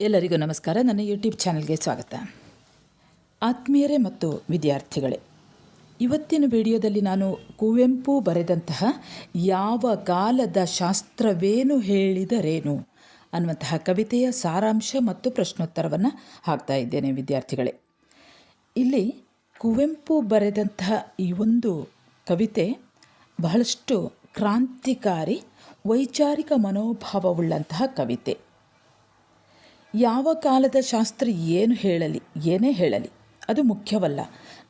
ಎಲ್ಲರಿಗೂ ನಮಸ್ಕಾರ. ನನ್ನ ಯೂಟ್ಯೂಬ್ ಚಾನಲ್ಗೆ ಸ್ವಾಗತ. ಆತ್ಮೀಯರೇ ಮತ್ತು ವಿದ್ಯಾರ್ಥಿಗಳೇ, ಇವತ್ತಿನ ವಿಡಿಯೋದಲ್ಲಿ ನಾನು ಕುವೆಂಪು ಬರೆದಂತಹ ಯಾವ ಕಾಲದ ಶಾಸ್ತ್ರವೇನು ಹೇಳಿದರೇನು ಅನ್ನುವಂತಹ ಕವಿತೆಯ ಸಾರಾಂಶ ಮತ್ತು ಪ್ರಶ್ನೋತ್ತರವನ್ನು ಹಾಕ್ತಾ ಇದ್ದೇನೆ ವಿದ್ಯಾರ್ಥಿಗಳೇ. ಇಲ್ಲಿ ಕುವೆಂಪು ಬರೆದಂತಹ ಈ ಒಂದು ಕವಿತೆ ಬಹಳಷ್ಟು ಕ್ರಾಂತಿಕಾರಿ, ವೈಚಾರಿಕ ಮನೋಭಾವವುಳ್ಳಂತಹ ಕವಿತೆ. ಯಾವ ಕಾಲದ ಶಾಸ್ತ್ರ ಏನು ಹೇಳಲಿ, ಏನೇ ಹೇಳಲಿ, ಅದು ಮುಖ್ಯವಲ್ಲ.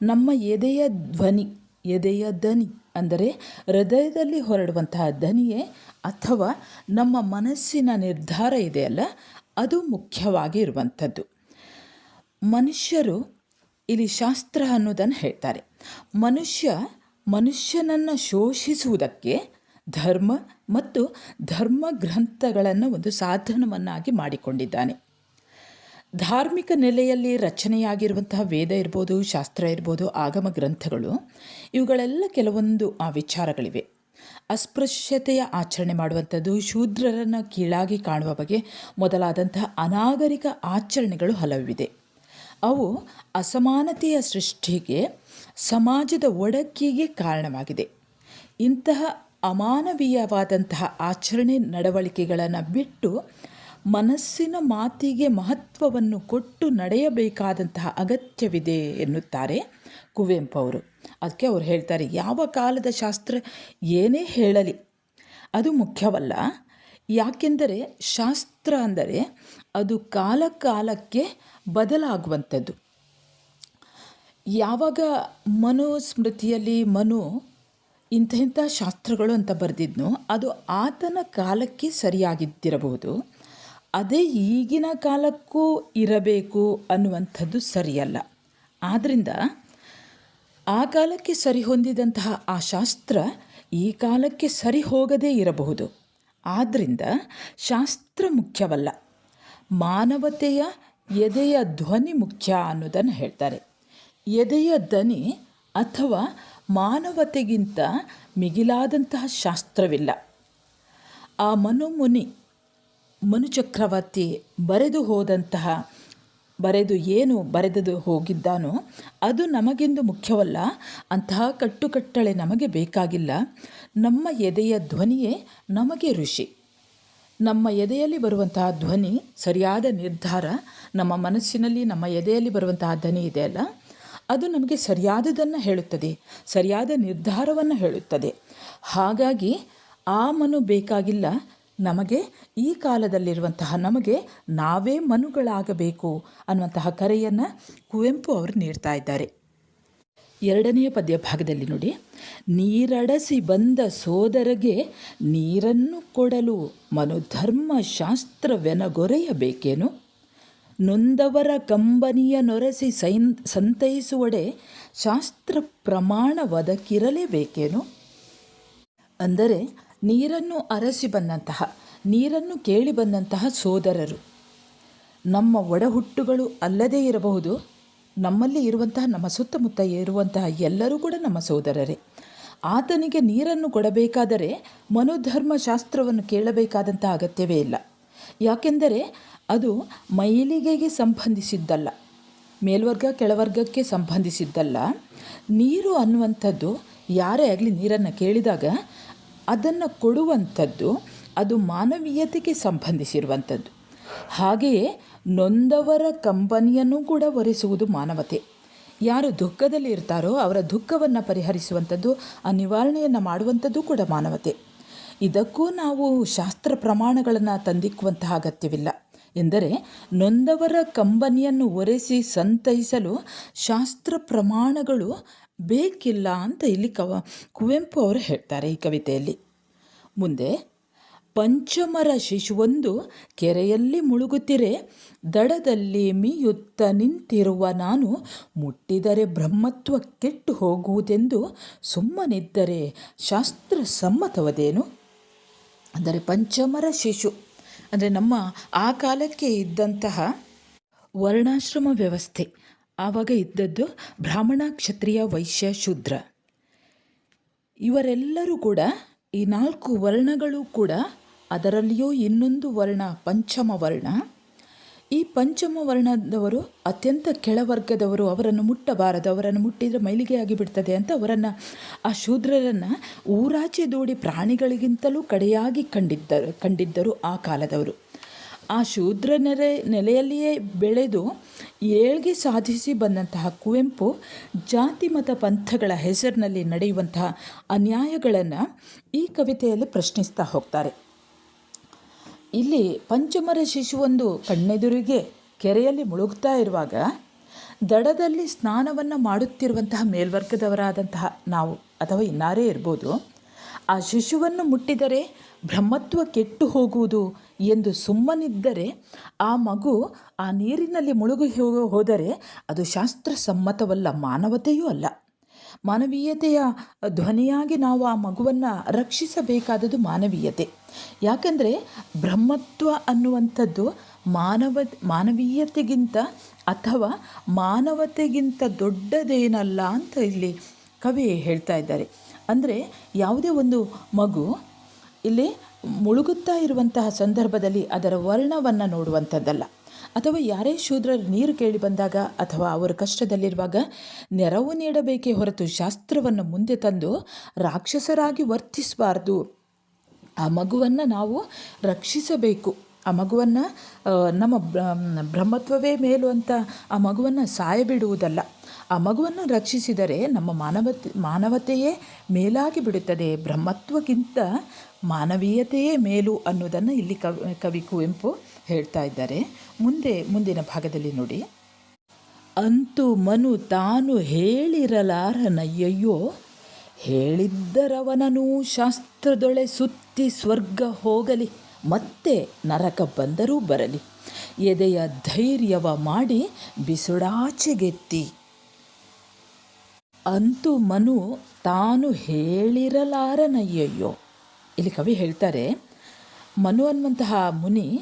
ನಮ್ಮ ಎದೆಯ ಧ್ವನಿ, ಎದೆಯ ದನಿ ಅಂದರೆ ಹೃದಯದಲ್ಲಿ ಹೊರಡುವಂತಹ ದನಿಯೇ ಅಥವಾ ನಮ್ಮ ಮನಸ್ಸಿನ ನಿರ್ಧಾರ ಇದೆಯಲ್ಲ ಅದು ಮುಖ್ಯವಾಗಿ ಇರುವಂಥದ್ದು. ಮನುಷ್ಯರು ಇಲ್ಲಿ ಶಾಸ್ತ್ರ ಅನ್ನೋದನ್ನು ಹೇಳ್ತಾರೆ. ಮನುಷ್ಯ ಮನುಷ್ಯನನ್ನು ಶೋಷಿಸುವುದಕ್ಕೆ ಧರ್ಮ ಮತ್ತು ಧರ್ಮ ಗ್ರಂಥಗಳನ್ನು ಒಂದು ಸಾಧನವನ್ನಾಗಿ ಮಾಡಿಕೊಂಡಿದ್ದಾನೆ. ಧಾರ್ಮಿಕ ನೆಲೆಯಲ್ಲಿ ರಚನೆಯಾಗಿರುವಂತಹ ವೇದ ಇರ್ಬೋದು, ಶಾಸ್ತ್ರ ಇರ್ಬೋದು, ಆಗಮ ಗ್ರಂಥಗಳು, ಇವುಗಳೆಲ್ಲ ಕೆಲವೊಂದು ಆ ವಿಚಾರಗಳಿವೆ. ಅಸ್ಪೃಶ್ಯತೆಯ ಆಚರಣೆ ಮಾಡುವಂಥದ್ದು, ಶೂದ್ರರನ್ನು ಕೀಳಾಗಿ ಕಾಣುವ ಬಗ್ಗೆ ಮೊದಲಾದಂತಹ ಅನಾಗರಿಕ ಆಚರಣೆಗಳು ಹಲವಿದೆ ಅವು ಅಸಮಾನತೆಯ ಸೃಷ್ಟಿಗೆ, ಸಮಾಜದ ಒಡಕಿಗೆ ಕಾರಣವಾಗಿದೆ. ಇಂತಹ ಅಮಾನವೀಯವಾದಂತಹ ಆಚರಣೆ, ನಡವಳಿಕೆಗಳನ್ನು ಬಿಟ್ಟು ಮನಸ್ಸಿನ ಮಾತಿಗೆ ಮಹತ್ವವನ್ನು ಕೊಟ್ಟು ನಡೆಯಬೇಕಾದಂತಹ ಅಗತ್ಯವಿದೆ ಎನ್ನುತ್ತಾರೆ ಕುವೆಂಪು ಅವರು. ಅದಕ್ಕೆ ಅವರು ಹೇಳ್ತಾರೆ, ಯಾವ ಕಾಲದ ಶಾಸ್ತ್ರ ಏನೇ ಹೇಳಲಿ, ಅದು ಮುಖ್ಯವಲ್ಲ. ಯಾಕೆಂದರೆ ಶಾಸ್ತ್ರ ಅಂದರೆ ಅದು ಕಾಲ ಕಾಲಕ್ಕೆ ಬದಲಾಗುವಂಥದ್ದು. ಯಾವಾಗ ಮನುಸ್ಮೃತಿಯಲ್ಲಿ ಮನು ಇಂಥ ಶಾಸ್ತ್ರಗಳು ಅಂತ ಬರೆದಿದ್ನೋ, ಅದು ಆತನ ಕಾಲಕ್ಕೆ ಸರಿಯಾಗಿದ್ದಿರಬಹುದು. ಅದೇ ಈಗಿನ ಕಾಲಕ್ಕೂ ಇರಬೇಕು ಅನ್ನುವಂಥದ್ದು ಸರಿಯಲ್ಲ. ಆದ್ದರಿಂದ ಆ ಕಾಲಕ್ಕೆ ಸರಿ ಹೊಂದಿದಂತಹ ಆ ಶಾಸ್ತ್ರ ಈ ಕಾಲಕ್ಕೆ ಸರಿ ಹೋಗದೇ ಇರಬಹುದು. ಆದ್ದರಿಂದ ಶಾಸ್ತ್ರ ಮುಖ್ಯವಲ್ಲ. ಮಾನವತೆಯ ಎದೆಯ ಧ್ವನಿ ಮುಖ್ಯ ಅನ್ನೋದನ್ನು ಹೇಳ್ತಾರೆ. ಎದೆಯ ದನಿ ಅಥವಾ ಮಾನವತೆಗಿಂತ ಮಿಗಿಲಾದಂತಹ ಶಾಸ್ತ್ರವಿಲ್ಲ. ಆ ಮನುಮುನಿ ಮನುಚಕ್ರವರ್ತಿ ಬರೆದು ಹೋದಂತಹ, ಬರೆದು ಏನು ಬರೆದದು ಹೋಗಿದ್ದಾನೋ ಅದು ನಮಗೆಂದು ಮುಖ್ಯವಲ್ಲ, ಅಂತಹ ಕಟ್ಟುಕಟ್ಟಳೆ ನಮಗೆ ಬೇಕಾಗಿಲ್ಲ. ನಮ್ಮ ಎದೆಯ ಧ್ವನಿಯೇ ನಮಗೆ ಋಷಿ. ನಮ್ಮ ಎದೆಯಲ್ಲಿ ಬರುವಂತಹ ಧ್ವನಿ ಸರಿಯಾದ ನಿರ್ಧಾರ, ನಮ್ಮ ಮನಸ್ಸಿನಲ್ಲಿ ನಮ್ಮ ಎದೆಯಲ್ಲಿ ಬರುವಂತಹ ಧ್ವನಿ ಇದೆಯಲ್ಲ ಅದು ನಮಗೆ ಸರಿಯಾದದನ್ನು ಹೇಳುತ್ತದೆ, ಸರಿಯಾದ ನಿರ್ಧಾರವನ್ನು ಹೇಳುತ್ತದೆ. ಹಾಗಾಗಿ ಆ ಮನು ಬೇಕಾಗಿಲ್ಲ ನಮಗೆ ಈ ಕಾಲದಲ್ಲಿರುವಂತಹ ನಮಗೆ ನಾವೇ ಮನುಗಳಾಗಬೇಕು ಅನ್ನುವಂತಹ ಕರೆಯನ್ನು ಕುವೆಂಪು ಅವರು ನೀಡ್ತಾ ಇದ್ದಾರೆ. ಎರಡನೆಯ ಪದ್ಯ ಭಾಗದಲ್ಲಿ ನೋಡಿ, ನೀರಡಸಿ ಬಂದ ಸೋದರಗೆ ನೀರನ್ನು ಕೊಡಲು ಮನುಧರ್ಮ ಶಾಸ್ತ್ರವೆನಗೊರೆಯಬೇಕೇನು ನೊಂದವರ ಕಂಬನಿಯ ನೊರೆಸಿ ಸೈನ್, ಸಂತೈಸುವಡೆ ಶಾಸ್ತ್ರ ಪ್ರಮಾಣ ಒದಕಿರಲೇಬೇಕೇನು ಅಂದರೆ ನೀರನ್ನು ಅರಸಿ ಬಂದಂತಹ, ನೀರನ್ನು ಕೇಳಿ ಬಂದಂತಹ ಸೋದರರು. ನಮ್ಮ ಒಡಹುಟ್ಟುಗಳು ಅಲ್ಲದೇ ಇರಬಹುದು, ನಮ್ಮಲ್ಲಿ ಇರುವಂತಹ, ನಮ್ಮ ಸುತ್ತಮುತ್ತ ಇರುವಂತಹ ಎಲ್ಲರೂ ಕೂಡ ನಮ್ಮ ಸೋದರರೇ. ಆತನಿಗೆ ನೀರನ್ನು ಕೊಡಬೇಕಾದರೆ ಮನೋಧರ್ಮಶಾಸ್ತ್ರವನ್ನು ಕೇಳಬೇಕಾದಂತಹ ಅಗತ್ಯವೇ ಇಲ್ಲ. ಯಾಕೆಂದರೆ ಅದು ಮೈಲಿಗೆಗೆ ಸಂಬಂಧಿಸಿದ್ದಲ್ಲ, ಮೇಲ್ವರ್ಗ ಕೆಳವರ್ಗಕ್ಕೆ ಸಂಬಂಧಿಸಿದ್ದಲ್ಲ. ನೀರು ಅನ್ನುವಂಥದ್ದು, ಯಾರೇ ಆಗಲಿ ನೀರನ್ನು ಕೇಳಿದಾಗ ಅದನ್ನು ಕೊಡುವಂಥದ್ದು ಅದು ಮಾನವೀಯತೆಗೆ ಸಂಬಂಧಿಸಿರುವಂಥದ್ದು. ಹಾಗೆಯೇ ನೊಂದವರ ಕಂಬನಿಯನ್ನು ಕೂಡ ಒರೆಸುವುದು ಮಾನವತೆ. ಯಾರು ದುಃಖದಲ್ಲಿ ಇರ್ತಾರೋ ಅವರ ದುಃಖವನ್ನು ಪರಿಹರಿಸುವಂಥದ್ದು, ಆ ನಿವಾರಣೆಯನ್ನು ಮಾಡುವಂಥದ್ದು ಕೂಡ ಮಾನವತೆ. ಇದಕ್ಕೂ ನಾವು ಶಾಸ್ತ್ರ ಪ್ರಮಾಣಗಳನ್ನು ತಂದಿಕ್ಕುವಂತಹ ಅಗತ್ಯವಿಲ್ಲ. ಎಂದರೆ ನೊಂದವರ ಕಂಬನಿಯನ್ನು ಒರೆಸಿ ಸಂತೈಸಲು ಶಾಸ್ತ್ರ ಪ್ರಮಾಣಗಳು ಬೇಕಿಲ್ಲ ಅಂತ ಇಲ್ಲಿ ಕವ, ಕುವೆಂಪು ಅವರು ಹೇಳ್ತಾರೆ ಈ ಕವಿತೆಯಲ್ಲಿ. ಮುಂದೆ, ಪಂಚಮರ ಶಿಶುವೊಂದು ಕೆರೆಯಲ್ಲಿ ಮುಳುಗುತ್ತಿರೆ, ದಡದಲ್ಲಿ ಮೀಯುತ್ತ ನಿಂತಿರುವ ನಾನು ಮುಟ್ಟಿದರೆ ಬ್ರಹ್ಮತ್ವ ಕೆಟ್ಟು ಹೋಗುವುದೆಂದು ಸುಮ್ಮನಿದ್ದರೆ ಶಾಸ್ತ್ರ ಸಮ್ಮತವದೇನು? ಅಂದರೆ ಪಂಚಮರ ಶಿಶು, ಅಂದರೆ ನಮ್ಮ ಆ ಕಾಲಕ್ಕೆ ಇದ್ದಂತಹ ವರ್ಣಾಶ್ರಮ ವ್ಯವಸ್ಥೆ. ಆವಾಗ ಇದ್ದದ್ದು ಬ್ರಾಹ್ಮಣ ಕ್ಷತ್ರಿಯ ವೈಶ್ಯ ಶೂದ್ರ. ಇವರೆಲ್ಲರೂ ಕೂಡ ಈ ನಾಲ್ಕು ವರ್ಣಗಳು ಕೂಡ ಅದರಲ್ಲಿಯೂ ಇನ್ನೊಂದು ವರ್ಣ, ಪಂಚಮ ವರ್ಣ. ಈ ಪಂಚಮ ವರ್ಣದವರು ಅತ್ಯಂತ ಕೆಳವರ್ಗದವರು, ಅವರನ್ನು ಮುಟ್ಟಬಾರದು, ಅವರನ್ನು ಮುಟ್ಟಿದರೆ ಮೈಲಿಗೆ ಆಗಿಬಿಡ್ತದೆ ಅಂತ ಅವರನ್ನು, ಆ ಶೂದ್ರರನ್ನು ಊರಾಚೆ ದೂಡಿ ಪ್ರಾಣಿಗಳಿಗಿಂತಲೂ ಕಡೆಯಾಗಿ ಕಂಡಿದ್ದರು ಕಂಡಿದ್ದರು ಆ ಕಾಲದವರು. ಆ ಶೂದ್ರ ನೆಲೆ ನೆಲೆಯಲ್ಲಿಯೇ ಬೆಳೆದು ಏಳ್ಗೆ ಸಾಧಿಸಿ ಬಂದಂತಹ ಕುವೆಂಪು ಜಾತಿ ಮತ ಪಂಥಗಳ ಹೆಸರಿನಲ್ಲಿ ನಡೆಯುವಂತಹ ಅನ್ಯಾಯಗಳನ್ನು ಈ ಕವಿತೆಯಲ್ಲಿ ಪ್ರಶ್ನಿಸ್ತಾ ಹೋಗ್ತಾರೆ. ಇಲ್ಲಿ ಪಂಚಮರ ಶಿಶುವೊಂದು ಕಣ್ಣೆದುರಿಗೆ ಕೆರೆಯಲ್ಲಿ ಮುಳುಗ್ತಾ ಇರುವಾಗ ದಡದಲ್ಲಿ ಸ್ನಾನವನ್ನು ಮಾಡುತ್ತಿರುವಂತಹ ಮೇಲ್ವರ್ಗದವರಾದಂತಹ ನಾವು ಅಥವಾ ಇನ್ನಾರೇ ಇರ್ಬೋದು, ಆ ಶಿಶುವನ್ನು ಮುಟ್ಟಿದರೆ ಬ್ರಹ್ಮತ್ವ ಕೆಟ್ಟು ಹೋಗುವುದು ಎಂದು ಸುಮ್ಮನಿದ್ದರೆ ಆ ಮಗು ಆ ನೀರಿನಲ್ಲಿ ಮುಳುಗಿ ಹೋದರೆ ಅದು ಶಾಸ್ತ್ರಸಮ್ಮತವಲ್ಲ, ಮಾನವತೆಯೂ ಅಲ್ಲ. ಮಾನವೀಯತೆಯ ಧ್ವನಿಯಾಗಿ ನಾವು ಆ ಮಗುವನ್ನು ರಕ್ಷಿಸಬೇಕಾದದ್ದು ಮಾನವೀಯತೆ. ಯಾಕಂದರೆ ಬ್ರಹ್ಮತ್ವ ಅನ್ನುವಂಥದ್ದು ಮಾನವ, ಮಾನವೀಯತೆಗಿಂತ ಅಥವಾ ಮಾನವತೆಗಿಂತ ದೊಡ್ಡದೇನಲ್ಲ ಅಂತ ಇಲ್ಲಿ ಕವಿ ಹೇಳ್ತಾ ಇದ್ದಾರೆ. ಅಂದರೆ ಯಾವುದೇ ಒಂದು ಮಗು, ಇಲ್ಲಿ ಮುಳುಗುತ್ತಾ ಇರುವಂತಹ ಸಂದರ್ಭದಲ್ಲಿ ಅದರ ವರ್ಣವನ್ನು ನೋಡುವಂಥದ್ದಲ್ಲ. ಅಥವಾ ಯಾರೇ ಶೂದ್ರರು ನೀರು ಕೇಳಿ ಬಂದಾಗ ಅಥವಾ ಅವರ ಕಷ್ಟದಲ್ಲಿರುವಾಗ ನೆರವು ನೀಡಬೇಕೇ ಹೊರತು ಶಾಸ್ತ್ರವನ್ನು ಮುಂದೆ ತಂದು ರಾಕ್ಷಸರಾಗಿ ವರ್ತಿಸಬಾರ್ದು. ಆ ಮಗುವನ್ನು ನಾವು ರಕ್ಷಿಸಬೇಕು. ಆ ಮಗುವನ್ನು ನಮ್ಮ ಬ್ರ- ಬ್ರಹ್ಮತ್ವವೇ ಮೇಲು ಅಂತ ಆ ಮಗುವನ್ನು ಸಾಯಬಿಡುವುದಲ್ಲ. ಆ ಮಗುವನ್ನು ರಕ್ಷಿಸಿದರೆ ನಮ್ಮ ಮಾನವತೆ, ಮಾನವತೆಯೇ ಮೇಲಾಗಿ ಬಿಡುತ್ತದೆ. ಬ್ರಹ್ಮತ್ವಕ್ಕಿಂತ ಮಾನವೀಯತೆಯೇ ಮೇಲು ಅನ್ನೋದನ್ನು ಇಲ್ಲಿ ಕವಿ ಕವಿ ಕುವೆಂಪು ಹೇಳ್ತಾ ಇದ್ದಾರೆ. ಮುಂದೆ, ಮುಂದಿನ ಭಾಗದಲ್ಲಿ ನೋಡಿ. ಅಂತೂ ಮನು ತಾನು ಹೇಳಿರಲಾರನಯ್ಯಯ್ಯೋ, ಹೇಳಿದ್ದರವನನು ಶಾಸ್ತ್ರದೊಳೆ ಸುತ್ತಿ ಸ್ವರ್ಗ ಹೋಗಲಿ, ಮತ್ತೆ ನರಕ ಬಂದರೂ ಬರಲಿ. ಎದೆಯ ಧೈರ್ಯವ ಮಾಡಿ ಬಿಸುಡಾಚೆಗೆತ್ತಿ. ಅಂತೂ ಮನು ತಾನು ಹೇಳಿರಲಾರನಯ್ಯಯ್ಯೋ. ಇಲ್ಲಿ ಕವಿ ಹೇಳ್ತಾರೆ, ಮನು ಅನ್ನುವಂತಹ ಮುನಿ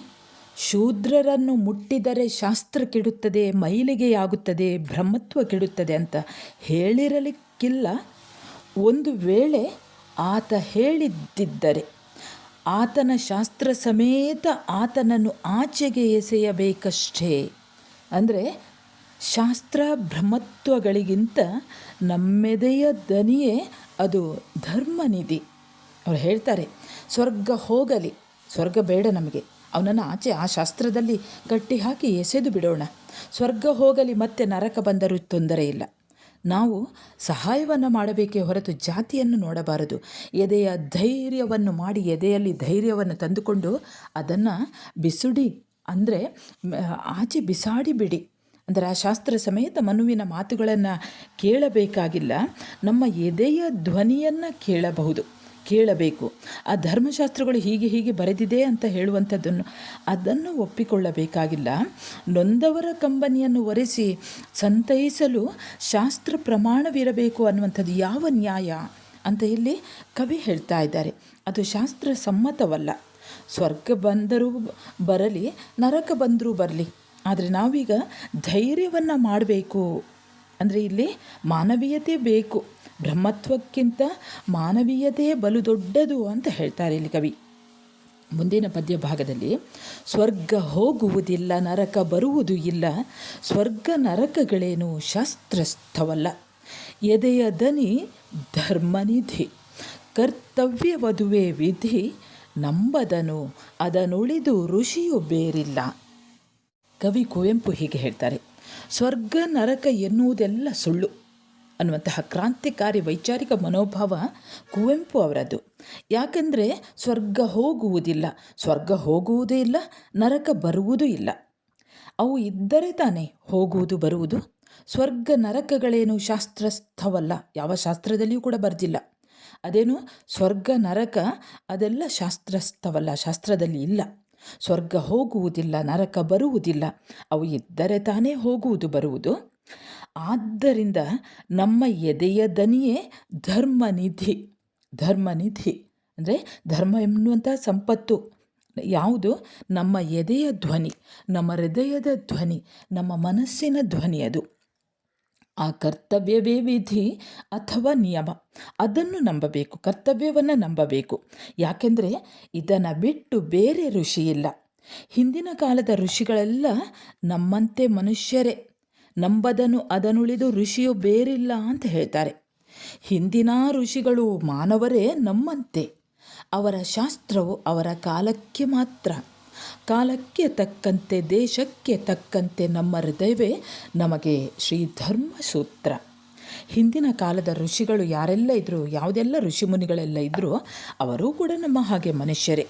ಶೂದ್ರರನ್ನು ಮುಟ್ಟಿದರೆ ಶಾಸ್ತ್ರ ಕೆಡುತ್ತದೆ, ಮೈಲಿಗೆಯಾಗುತ್ತದೆ, ಬ್ರಹ್ಮತ್ವ ಕೆಡುತ್ತದೆ ಅಂತ ಹೇಳಿರಲಿಕ್ಕಿಲ್ಲ. ಒಂದು ವೇಳೆ ಆತ ಹೇಳಿದ್ದಿದ್ದರೆ, ಆತನ ಶಾಸ್ತ್ರ ಸಮೇತ ಆತನನ್ನು ಆಚೆಗೆ ಎಸೆಯಬೇಕಷ್ಟೇ. ಅಂದರೆ ಶಾಸ್ತ್ರ ಬ್ರಹ್ಮತ್ವಗಳಿಗಿಂತ ನಮ್ಮೆದೆಯ ದನಿಯೇ ಅದು ಧರ್ಮನಿಧಿ. ಅವ್ರು ಹೇಳ್ತಾರೆ, ಸ್ವರ್ಗ ಹೋಗಲಿ, ಸ್ವರ್ಗ ಬೇಡ ನಮಗೆ. ಅವನನ್ನು ಆಚೆ ಆ ಶಾಸ್ತ್ರದಲ್ಲಿ ಕಟ್ಟಿ ಹಾಕಿ ಎಸೆದು ಬಿಡೋಣ. ಸ್ವರ್ಗ ಹೋಗಲಿ ಮತ್ತೆ ನರಕ ಬಂದರೂ ತೊಂದರೆ ಇಲ್ಲ. ನಾವು ಸಹಾಯವನ್ನು ಮಾಡಬೇಕೇ ಹೊರತು ಜಾತಿಯನ್ನು ನೋಡಬಾರದು. ಎದೆಯ ಧೈರ್ಯವನ್ನು ಮಾಡಿ ಎದೆಯಲ್ಲಿ ಧೈರ್ಯವನ್ನು ತಂದುಕೊಂಡು ಅದನ್ನು ಬಿಸುಡಿ, ಅಂದರೆ ಆಚೆ ಬಿಸಾಡಿ ಬಿಡಿ. ಅಂದರೆ ಆ ಶಾಸ್ತ್ರ ಸಮೇತ ಮನುವಿನ ಮಾತುಗಳನ್ನು ಕೇಳಬೇಕಾಗಿಲ್ಲ. ನಮ್ಮ ಎದೆಯ ಧ್ವನಿಯನ್ನು ಕೇಳಬಹುದು. ಕೇಳಬೇಕು. ಆ ಧರ್ಮಶಾಸ್ತ್ರಗಳು ಹೀಗೆ ಹೀಗೆ ಬರೆದಿದೆ ಅಂತ ಹೇಳುವಂಥದ್ದನ್ನು ಅದನ್ನು ಒಪ್ಪಿಕೊಳ್ಳಬೇಕಾಗಿಲ್ಲ. ನೊಂದವರ ಕಂಬನಿಯನ್ನು ಒರೆಸಿ ಸಂತೈಸಲು ಶಾಸ್ತ್ರ ಪ್ರಮಾಣವಿರಬೇಕು ಅನ್ನುವಂಥದ್ದು ಯಾವ ನ್ಯಾಯ ಅಂತ ಇಲ್ಲಿ ಕವಿ ಹೇಳ್ತಾ ಇದ್ದಾರೆ. ಅದು ಶಾಸ್ತ್ರ ಸಮ್ಮತವಲ್ಲ. ಸ್ವರ್ಗ ಬಂದರೂ ಬರಲಿ, ನರಕ ಬಂದರೂ ಬರಲಿ. ಆದರೆ ನಾವೀಗ ಧೈರ್ಯವನ್ನು ಮಾಡಬೇಕು. ಅಂದರೆ ಇಲ್ಲಿ ಮಾನವೀಯತೆ ಬೇಕು. ಬ್ರಹ್ಮತ್ವಕ್ಕಿಂತ ಮಾನವೀಯತೆ ಬಲು ದೊಡ್ಡದು ಅಂತ ಹೇಳ್ತಾರೆ ಇಲ್ಲಿ ಕವಿ. ಮುಂದಿನ ಪದ್ಯ ಭಾಗದಲ್ಲಿ, ಸ್ವರ್ಗ ಹೋಗುವುದಿಲ್ಲ, ನರಕ ಬರುವುದು ಇಲ್ಲ, ಸ್ವರ್ಗ ನರಕಗಳೇನು ಶಾಸ್ತ್ರಸ್ಥವಲ್ಲ. ಎದೆಯ ದನಿ ಧರ್ಮನಿಧಿ ಕರ್ತವ್ಯ ವಧುವೆ ವಿಧಿ ನಂಬದನು, ಅದನುಳಿದು ಋಷಿಯು ಬೇರಿಲ್ಲ. ಕವಿ ಕುವೆಂಪು ಹೀಗೆ ಹೇಳ್ತಾರೆ, ಸ್ವರ್ಗ, ನರಕ ಎನ್ನುವುದೆಲ್ಲ ಸುಳ್ಳು. ಅನ್ನುವಂತಹ ಕ್ರಾಂತಿಕಾರಿ ವೈಚಾರಿಕ ಮನೋಭಾವ ಕುವೆಂಪು ಅವರದು ಯಾಕಂದರೆ ಸ್ವರ್ಗ ಹೋಗುವುದಿಲ್ಲ, ಸ್ವರ್ಗ ಹೋಗುವುದೇ ಇಲ್ಲ, ನರಕ ಬರುವುದೂ ಇಲ್ಲ. ಅವು ಇದ್ದರೆ ತಾನೇ ಹೋಗುವುದು ಬರುವುದು. ಸ್ವರ್ಗ, ನರಕಗಳೇನು ಶಾಸ್ತ್ರಸ್ಥವಲ್ಲ, ಯಾವ ಶಾಸ್ತ್ರದಲ್ಲಿಯೂ ಕೂಡ ಬರೆದಿಲ್ಲ. ಅದೇನು ಸ್ವರ್ಗ, ನರಕ ಅದೆಲ್ಲ ಶಾಸ್ತ್ರಸ್ಥವಲ್ಲ, ಶಾಸ್ತ್ರದಲ್ಲಿ ಇಲ್ಲ. ಸ್ವರ್ಗ ಹೋಗುವುದಿಲ್ಲ, ನರಕ ಬರುವುದಿಲ್ಲ, ಅವು ಇದ್ದರೆ ತಾನೇ ಹೋಗುವುದು ಬರುವುದು. ಆದ್ದರಿಂದ ನಮ್ಮ ಎದೆಯ ದನಿಯೇ ಧರ್ಮನಿಧಿ ಧರ್ಮನಿಧಿ ಅಂದರೆ ಧರ್ಮ ಎನ್ನುವಂಥ ಸಂಪತ್ತು. ಯಾವುದು? ನಮ್ಮ ಎದೆಯ ಧ್ವನಿ, ನಮ್ಮ ಹೃದಯದ ಧ್ವನಿ, ನಮ್ಮ ಮನಸ್ಸಿನ ಧ್ವನಿ ಅದು. ಆ ಕರ್ತವ್ಯವೇ ವಿಧಿ ಅಥವಾ ನಿಯಮ? ಅದನ್ನು ನಂಬಬೇಕು, ಕರ್ತವ್ಯವನ್ನು ನಂಬಬೇಕು. ಯಾಕೆಂದರೆ ಇದನ್ನು ಬಿಟ್ಟು ಬೇರೆ ಋಷಿ ಇಲ್ಲ. ಹಿಂದಿನ ಕಾಲದ ಋಷಿಗಳೆಲ್ಲ ನಮ್ಮಂತೆ ಮನುಷ್ಯರೇ. ನಂಬದನು ಅದನುಳಿದು ಋಷಿಯು ಬೇರಿಲ್ಲ ಅಂತ ಹೇಳ್ತಾರೆ. ಹಿಂದಿನ ಋಷಿಗಳು ಮಾನವರೇ ನಮ್ಮಂತೆ. ಅವರ ಶಾಸ್ತ್ರವು ಅವರ ಕಾಲಕ್ಕೆ ಮಾತ್ರ. ಕಾಲಕ್ಕೆ ತಕ್ಕಂತೆ, ದೇಶಕ್ಕೆ ತಕ್ಕಂತೆ ನಮ್ಮ ಹೃದಯವೇ ನಮಗೆ ಶ್ರೀ ಧರ್ಮಸೂತ್ರ ಹಿಂದಿನ ಕಾಲದ ಋಷಿಗಳು ಯಾರೆಲ್ಲ ಇದ್ದರು ಯಾವುದೆಲ್ಲ ಋಷಿಮುನಿಗಳೆಲ್ಲ ಇದ್ದರೂ ಅವರೂ ಕೂಡ ನಮ್ಮ ಹಾಗೆ ಮನುಷ್ಯರೇ.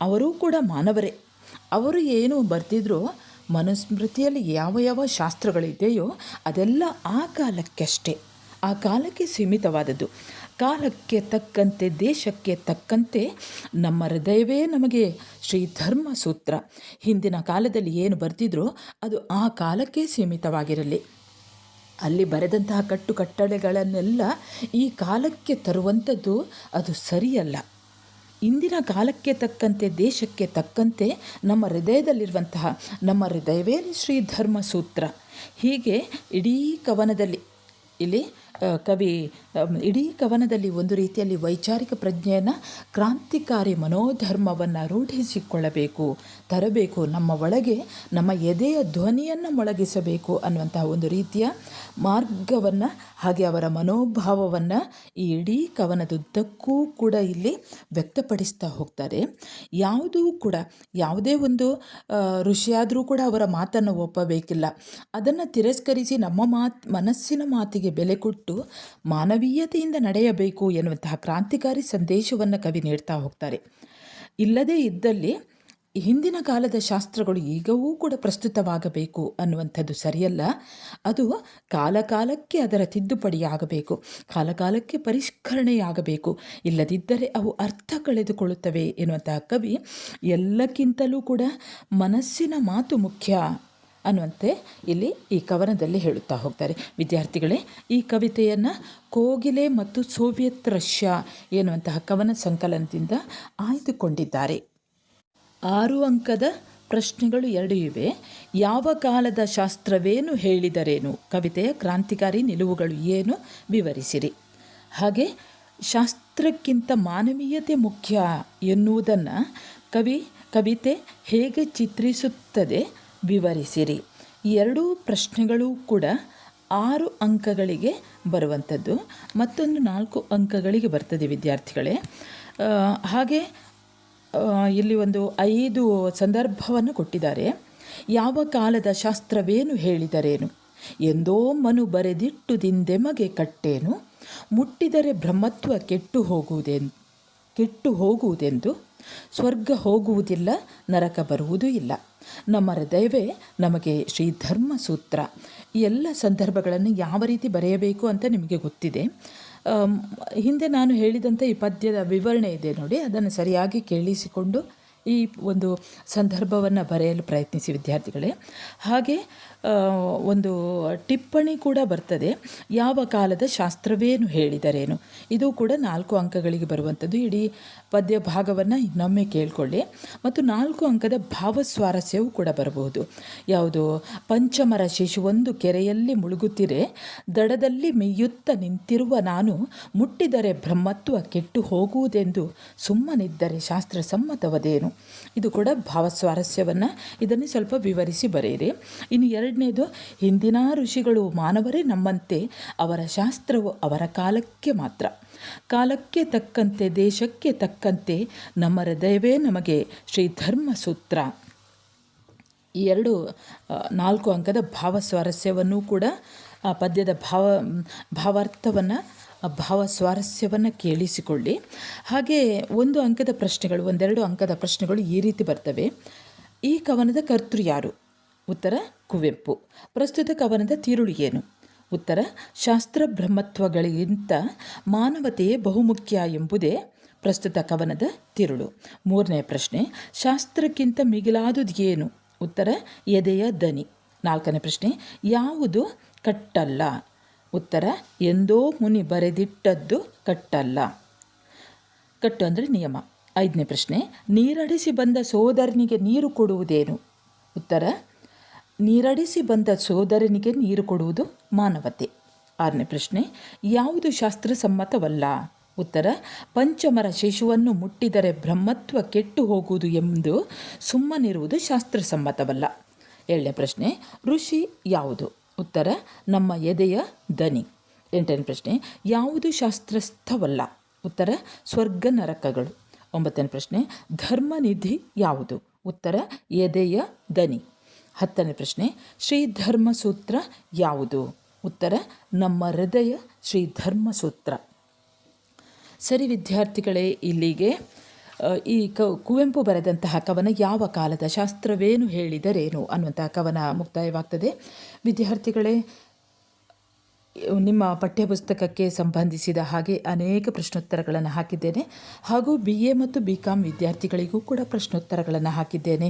ಅವರೂ ಕೂಡ ಮಾನವರೇ. ಅವರು ಏನು ಬರ್ತಿದ್ರು ಮನುಸ್ಮೃತಿಯಲ್ಲಿ ಯಾವ ಯಾವ ಶಾಸ್ತ್ರಗಳಿದೆಯೋ ಅದೆಲ್ಲ ಆ ಕಾಲಕ್ಕಷ್ಟೇ. ಆ ಕಾಲಕ್ಕೆ ಸೀಮಿತವಾದದ್ದು. ಕಾಲಕ್ಕೆ ತಕ್ಕಂತೆ ದೇಶಕ್ಕೆ ತಕ್ಕಂತೆ ನಮ್ಮ ಹೃದಯವೇ ನಮಗೆ ಶ್ರೀ ಧರ್ಮ ಸೂತ್ರ ಹಿಂದಿನ ಕಾಲದಲ್ಲಿ ಏನು ಬರ್ತಿದ್ರೋ ಅದು ಆ ಕಾಲಕ್ಕೆ ಸೀಮಿತವಾಗಿರಲಿ. ಅಲ್ಲಿ ಬರೆದಂತಹ ಕಟ್ಟುಕಟ್ಟಳೆಗಳನ್ನೆಲ್ಲ ಈ ಕಾಲಕ್ಕೆ ತರುವಂಥದ್ದು ಅದು ಸರಿಯಲ್ಲ. ಇಂದಿನ ಕಾಲಕ್ಕೆ ತಕ್ಕಂತೆ, ದೇಶಕ್ಕೆ ತಕ್ಕಂತೆ ನಮ್ಮ ಹೃದಯದಲ್ಲಿರುವಂತಹ, ನಮ್ಮ ಹೃದಯವೇ ಶ್ರೀ ಧರ್ಮ ಸೂತ್ರ ಹೀಗೆ ಇಡೀ ಕವನದಲ್ಲಿ ಇಲ್ಲಿ ಕವಿ ಇಡೀ ಕವನದಲ್ಲಿ ಒಂದು ರೀತಿಯಲ್ಲಿ ವೈಚಾರಿಕ ಪ್ರಜ್ಞೆಯನ್ನು, ಕ್ರಾಂತಿಕಾರಿ ಮನೋಧರ್ಮವನ್ನು ರೂಢಿಸಿಕೊಳ್ಳಬೇಕು, ತರಬೇಕು, ನಮ್ಮ ಒಳಗೆ, ನಮ್ಮ ಎದೆಯ ಧ್ವನಿಯನ್ನು ಮೊಳಗಿಸಬೇಕು ಅನ್ನುವಂತಹ ಒಂದು ರೀತಿಯ ಮಾರ್ಗವನ್ನು, ಹಾಗೆ ಅವರ ಮನೋಭಾವವನ್ನು ಈ ಇಡೀ ಕವನದುದ್ದಕ್ಕೂ ಕೂಡ ಇಲ್ಲಿ ವ್ಯಕ್ತಪಡಿಸ್ತಾ ಹೋಗ್ತಾರೆ. ಯಾವುದೂ ಕೂಡ, ಯಾವುದೇ ಒಂದು ಋಷಿಯಾದರೂ ಕೂಡ ಅವರ ಮಾತನ್ನು ಒಪ್ಪಬೇಕಿಲ್ಲ. ಅದನ್ನು ತಿರಸ್ಕರಿಸಿ ನಮ್ಮ ಮಾತ್, ಮನಸ್ಸಿನ ಮಾತಿಗೆ ಬೆಲೆ ಕೊಟ್ಟು ಮಾನವೀಯತೆಯಿಂದ ನಡೆಯಬೇಕು ಎನ್ನುವಂತಹ ಕ್ರಾಂತಿಕಾರಿ ಸಂದೇಶವನ್ನು ಕವಿ ನೀಡ್ತಾ ಹೋಗ್ತಾರೆ. ಇಲ್ಲದೇ ಇದ್ದಲ್ಲಿ ಹಿಂದಿನ ಕಾಲದ ಶಾಸ್ತ್ರಗಳು ಈಗವೂ ಕೂಡ ಪ್ರಸ್ತುತವಾಗಬೇಕು ಅನ್ನುವಂಥದ್ದು ಸರಿಯಲ್ಲ. ಅದು ಕಾಲಕಾಲಕ್ಕೆ ಅದರ ತಿದ್ದುಪಡಿಯಾಗಬೇಕು, ಕಾಲಕಾಲಕ್ಕೆ ಪರಿಷ್ಕರಣೆಯಾಗಬೇಕು. ಇಲ್ಲದಿದ್ದರೆ ಅವು ಅರ್ಥ ಕಳೆದುಕೊಳ್ಳುತ್ತವೆ ಎನ್ನುವಂತಹ ಕವಿ ಎಲ್ಲಕ್ಕಿಂತಲೂ ಕೂಡ ಮನಸ್ಸಿನ ಮಾತು ಮುಖ್ಯ ಅನ್ನುವಂತೆ ಇಲ್ಲಿ ಈ ಕವನದಲ್ಲಿ ಹೇಳುತ್ತಾ ಹೋಗ್ತಾರೆ. ವಿದ್ಯಾರ್ಥಿಗಳೇ, ಈ ಕವಿತೆಯನ್ನು ಕೋಗಿಲೆ ಮತ್ತು ಸೋವಿಯತ್ ರಷ್ಯಾ ಎನ್ನುವಂತಹ ಕವನ ಸಂಕಲನದಿಂದ ಆಯ್ದುಕೊಂಡಿದ್ದಾರೆ. ಆರು ಅಂಕದ ಪ್ರಶ್ನೆಗಳು ಎರಡು ಇವೆ. ಯಾವ ಕಾಲದ ಶಾಸ್ತ್ರವೇನು ಹೇಳಿದರೇನು? ಕವಿತೆಯ ಕ್ರಾಂತಿಕಾರಿ ನಿಲುವುಗಳು ಏನು? ವಿವರಿಸಿರಿ. ಹಾಗೆ, ಶಾಸ್ತ್ರಕ್ಕಿಂತ ಮಾನವೀಯತೆ ಮುಖ್ಯ ಎನ್ನುವುದನ್ನು ಕವಿ, ಕವಿತೆ ಹೇಗೆ ಚಿತ್ರಿಸುತ್ತದೆ? ವಿವರಿಸಿರಿ. ಎರಡೂ ಪ್ರಶ್ನೆಗಳು ಕೂಡ ಆರು ಅಂಕಗಳಿಗೆ ಬರುವಂಥದ್ದು. ಮತ್ತೊಂದು ನಾಲ್ಕು ಅಂಕಗಳಿಗೆ ಬರ್ತದೆ ವಿದ್ಯಾರ್ಥಿಗಳೇ. ಹಾಗೆ ಇಲ್ಲಿ ಒಂದು ಐದು ಸಂದರ್ಭವನ್ನು ಕೊಟ್ಟಿದ್ದಾರೆ. ಯಾವ ಕಾಲದ ಶಾಸ್ತ್ರವೇನು ಹೇಳಿದರೇನು? ಎಂದೋ ಮನು ಬರೆದಿಟ್ಟು ದಿಂದೆಮಗೆ ಕಟ್ಟೇನು. ಮುಟ್ಟಿದರೆ ಬ್ರಹ್ಮತ್ವ ಕೆಟ್ಟು ಹೋಗುವುದೆನ್, ಕೆಟ್ಟು ಹೋಗುವುದೆಂದು ಸ್ವರ್ಗ ಹೋಗುವುದಿಲ್ಲ, ನರಕ ಬರುವುದೂ ಇಲ್ಲ. ನಮ್ಮ ಹೃದಯವೇ ನಮಗೆ ಶ್ರೀ ಧರ್ಮ ಸೂತ್ರ ಎಲ್ಲ ಸಂದರ್ಭಗಳನ್ನು ಯಾವ ರೀತಿ ಬರೆಯಬೇಕು ಅಂತ ನಿಮಗೆ ಗೊತ್ತಿದೆ. ಹಿಂದೆ ನಾನು ಹೇಳಿದಂಥ ಈ ಪದ್ಯದ ವಿವರಣೆ ಇದೆ ನೋಡಿ, ಅದನ್ನು ಸರಿಯಾಗಿ ಕೇಳಿಸಿಕೊಂಡು ಈ ಒಂದು ಸಂದರ್ಭವನ್ನು ಬರೆಯಲು ಪ್ರಯತ್ನಿಸಿ ವಿದ್ಯಾರ್ಥಿಗಳೇ. ಹಾಗೆ ಒಂದು ಟಿಪ್ಪಣಿ ಕೂಡ ಬರ್ತದೆ. ಯಾವ ಕಾಲದ ಶಾಸ್ತ್ರವೇನು ಹೇಳಿದರೇನು? ಇದು ಕೂಡ ನಾಲ್ಕು ಅಂಕಗಳಿಗೆ ಬರುವಂಥದ್ದು. ಇಡೀ ಪದ್ಯ ಭಾಗವನ್ನು ಇನ್ನೊಮ್ಮೆ ಕೇಳಿಕೊಳ್ಳಿ. ಮತ್ತು ನಾಲ್ಕು ಅಂಕದ ಭಾವಸ್ವಾರಸ್ಯವೂ ಕೂಡ ಬರಬಹುದು. ಯಾವುದು? ಪಂಚಮರ ಶಿಶು ಒಂದು ಕೆರೆಯಲ್ಲಿ ಮುಳುಗುತ್ತಿರೆ, ದಡದಲ್ಲಿ ಮೇಯುತ್ತ ನಿಂತಿರುವ ನಾನು ಮುಟ್ಟಿದರೆ ಬ್ರಹ್ಮತ್ವ ಕೆಟ್ಟು ಹೋಗುವುದೆಂದು ಸುಮ್ಮನಿದ್ದರೆ ಶಾಸ್ತ್ರ ಸಮ್ಮತವದೇನು ಇದು ಕೂಡ ಭಾವಸ್ವಾರಸ್ಯವನ್ನು ಇದನ್ನು ಸ್ವಲ್ಪ ವಿವರಿಸಿ ಬರೆಯಿರಿ. ಇನ್ನು ಎರಡನೇದು, ಹಿಂದಿನ ಋಷಿಗಳು ಮಾನವರೇ ನಮ್ಮಂತೆ ಅವರ ಶಾಸ್ತ್ರವು ಅವರ ಕಾಲಕ್ಕೆ ಮಾತ್ರ. ಕಾಲಕ್ಕೆ ತಕ್ಕಂತೆ, ದೇಶಕ್ಕೆ ತಕ್ಕಂತೆ ನಮ್ಮ ಹೃದಯವೇ ನಮಗೆ ಶ್ರೀ ಧರ್ಮ ಸೂತ್ರ ಈ ಎರಡು ನಾಲ್ಕು ಅಂಕದ ಭಾವ ಸ್ವಾರಸ್ಯವನ್ನು ಕೂಡ, ಆ, ಪದ್ಯದ ಭಾವ, ಭಾವಾರ್ಥವನ್ನು ಭಾವ ಸ್ವಾರಸ್ಯವನ್ನು ಕೇಳಿಸಿಕೊಳ್ಳಿ. ಹಾಗೆ ಒಂದು ಅಂಕದ ಪ್ರಶ್ನೆಗಳು, ಒಂದೆರಡು ಅಂಕದ ಪ್ರಶ್ನೆಗಳು ಈ ರೀತಿ ಬರ್ತವೆ. ಈ ಕವನದ ಕರ್ತೃ ಯಾರು? ಉತ್ತರ, ಕುವೆಂಪು. ಪ್ರಸ್ತುತ ಕವನದ ತಿರುಳು ಏನು? ಉತ್ತರ, ಶಾಸ್ತ್ರ ಬ್ರಹ್ಮತ್ವಗಳಿಗಿಂತ ಮಾನವತೆಯೇ ಬಹುಮುಖ್ಯ ಎಂಬುದೇ ಪ್ರಸ್ತುತ ಕವನದ ತಿರುಳು. ಮೂರನೇ ಪ್ರಶ್ನೆ, ಶಾಸ್ತ್ರಕ್ಕಿಂತ ಮಿಗಿಲಾದುದು ಉತ್ತರ, ಎದೆಯ ದನಿ. ನಾಲ್ಕನೇ ಪ್ರಶ್ನೆ, ಯಾವುದು ಕಟ್ಟಲ್ಲ? ಉತ್ತರ, ಎಂದೋ ಮುನಿ ಬರೆದಿಟ್ಟದ್ದು ಕಟ್ಟಲ್ಲ. ಕಟ್ಟು ಅಂದರೆ ನಿಯಮ. ಐದನೇ ಪ್ರಶ್ನೆ, ನೀರಡಿಸಿ ಬಂದ ಸೋದರನಿಗೆ ನೀರು ಕೊಡುವುದೇನು? ಉತ್ತರ ನೀರಡಿಸಿ ಬಂದ ಸೋದರನಿಗೆ ನೀರು ಕೊಡುವುದು ಮಾನವತೆ. ಆರನೇ ಪ್ರಶ್ನೆ, ಯಾವುದು ಶಾಸ್ತ್ರಸಮ್ಮತವಲ್ಲ? ಉತ್ತರ, ಪಂಚಮರ ಶಿಶುವನ್ನು ಮುಟ್ಟಿದರೆ ಬ್ರಹ್ಮತ್ವ ಕೆಟ್ಟು ಹೋಗುವುದು ಎಂದು ಸುಮ್ಮನಿರುವುದು ಶಾಸ್ತ್ರಸಮ್ಮತವಲ್ಲ. ಏಳನೇ ಪ್ರಶ್ನೆ, ಋಷಿ ಯಾವುದು? ಉತ್ತರ, ನಮ್ಮ ಎದೆಯ ದನಿ. ಎಂಟನೇ ಪ್ರಶ್ನೆ, ಯಾವುದು ಶಾಸ್ತ್ರಸ್ಥವಲ್ಲ? ಉತ್ತರ, ಸ್ವರ್ಗ ನರಕಗಳು. ಒಂಬತ್ತನೇ ಪ್ರಶ್ನೆ, ಧರ್ಮನಿಧಿ ಯಾವುದು? ಉತ್ತರ, ಎದೆಯ ದನಿ. ಹತ್ತನೇ ಪ್ರಶ್ನೆ, ಶ್ರೀ ಧರ್ಮಸೂತ್ರ ಯಾವುದು? ಉತ್ತರ, ನಮ್ಮ ಹೃದಯ ಶ್ರೀ ಧರ್ಮಸೂತ್ರ. ಸರಿ ವಿದ್ಯಾರ್ಥಿಗಳೇ, ಇಲ್ಲಿಗೆ ಈ ಕುವೆಂಪು ಬರೆದಂತಹ ಕವನ ಯಾವ ಕಾಲದ ಶಾಸ್ತ್ರವೇನು ಹೇಳಿದರೇನು ಅನ್ನುವಂತಹ ಕವನ ಮುಕ್ತಾಯವಾಗ್ತದೆ. ವಿದ್ಯಾರ್ಥಿಗಳೇ, ನಿಮ್ಮ ಪಠ್ಯಪುಸ್ತಕಕ್ಕೆ ಸಂಬಂಧಿಸಿದ ಹಾಗೆ ಅನೇಕ ಪ್ರಶ್ನೋತ್ತರಗಳನ್ನು ಹಾಕಿದ್ದೇನೆ ಹಾಗೂ ಬಿ ಎ ಮತ್ತು ಬಿ ಕಾಮ್ ವಿದ್ಯಾರ್ಥಿಗಳಿಗೂ ಕೂಡ ಪ್ರಶ್ನೋತ್ತರಗಳನ್ನು ಹಾಕಿದ್ದೇನೆ.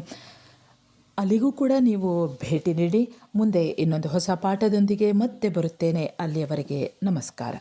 ಅಲ್ಲಿಗೂ ಕೂಡ ನೀವು ಭೇಟಿ ನೀಡಿ ಮುಂದೆ ಇನ್ನೊಂದು ಹೊಸ ಪಾಠದೊಂದಿಗೆ ಮತ್ತೆ ಬರುತ್ತೇನೆ. ಅಲ್ಲಿಯವರೆಗೆ ನಮಸ್ಕಾರ.